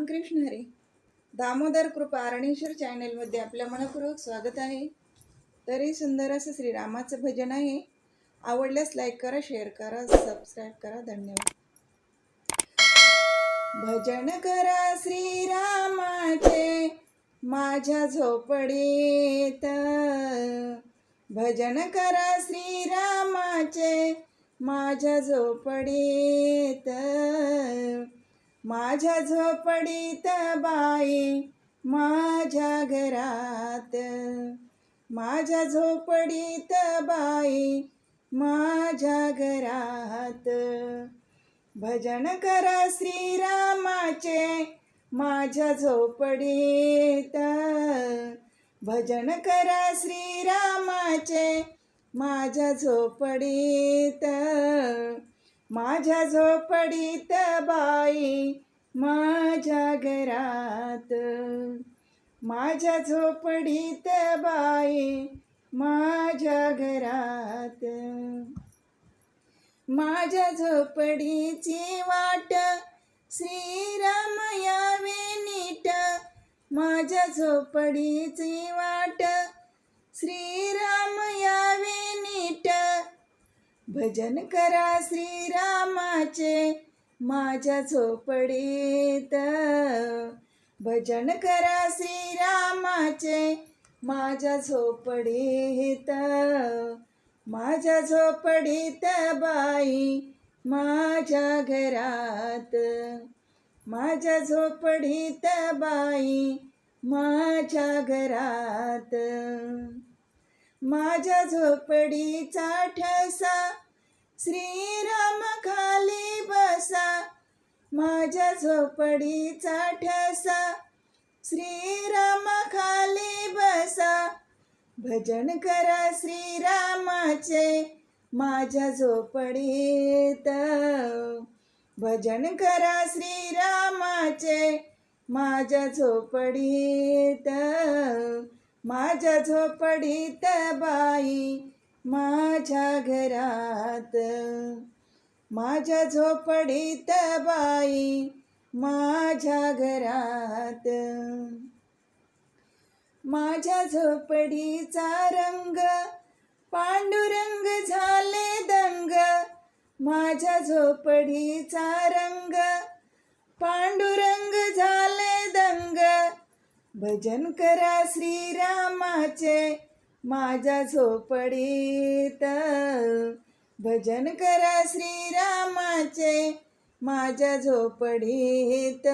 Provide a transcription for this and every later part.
रामकृष्ण हरे. दामोदर कृपा अरणेश्वर चॅनलमध्ये आपलं मनपूर्वक स्वागत आहे. तरी सुंदर असं श्रीरामाचं भजन आहे. आवडल्यास लाईक करा शेअर करा सबस्क्राईब करा. धन्यवाद. भजन करा श्रीरामाचे माझ्या झोपडीत. भजन करा श्रीरामाचे माझ्या झोपडीत. माझ्या झोपडीत बाई माझ्या घरात. माझ्या झोपडीत बाई माझ्या घरात. भजन करा श्रीरामाचे माझ्या झोपडीत. भजन करा श्रीरामाचे माझ्या झोपडीत. माझ्या झोपडीत बाई माझ्या घरात. माझ्या झोपडीत बाई माझ्या घरात. माझ्या झोपडीची वाट श्रीराम यावे नीट माझ्या झोपडीची वाट श्रीराम भजन करा श्रीरामाचे माझ्या झोपडीत. भजन करा श्रीरामाचे माझ्या झोपडीत. माझ्या झोपडीत बाई माझ्या घरात. माझ्या झोपडीत बाई माझ्या घरात. माझ्या झोपडीचा ठसा श्रीराम खाली बसा माझ्या झोपडीचा ठसा. श्रीराम खाली बसा भजन करा श्रीरामाचे माझ्या झोपडीत. भजन करा श्रीरामाचे माझ्या झोपडीत. माझ्या झोपडीत बाई माझ्या घरात. माझ्या झोपडीत बाई माझ्या घरात. माझ्या झोपडीचा रंग पांडुरंग झाले दंग. माझ्या झोपडीचा रंग पांडुरंग झाले दंग. भजन करा श्रीरामाचे माझ्या झोपडीत. भजन करा श्रीरामाचे माझ्या झोपडीत.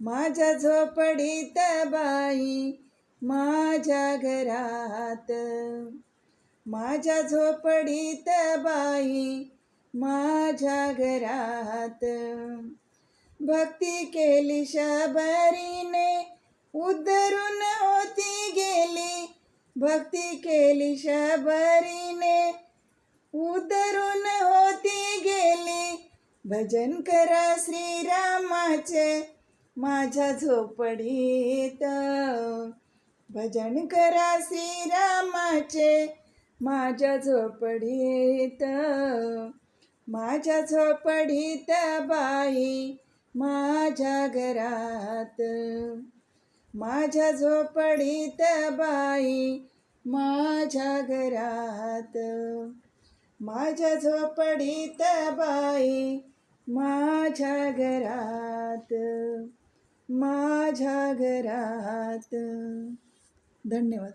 माझ्या झोपडीत बाई माझ्या घरात. माझ्या झोपडीत बाई माझ्या घरात. भक्ती केली शबरीने उद्धरून होती गेली. भक्ती केली शबरीने. उतरून होती गेली. भजन करा श्रीरामाचे. माझ्या झोपडीत. भजन करा श्रीरामाचे. माझ्या झोपडीत. माझ्या झोपडीत बाई माझ्या घरात. माझ्या झोपडीत बाई माझ्या घरात. माझ्या झोपडीत बाई माझ्या घरात. माझ्या घरात. धन्यवाद.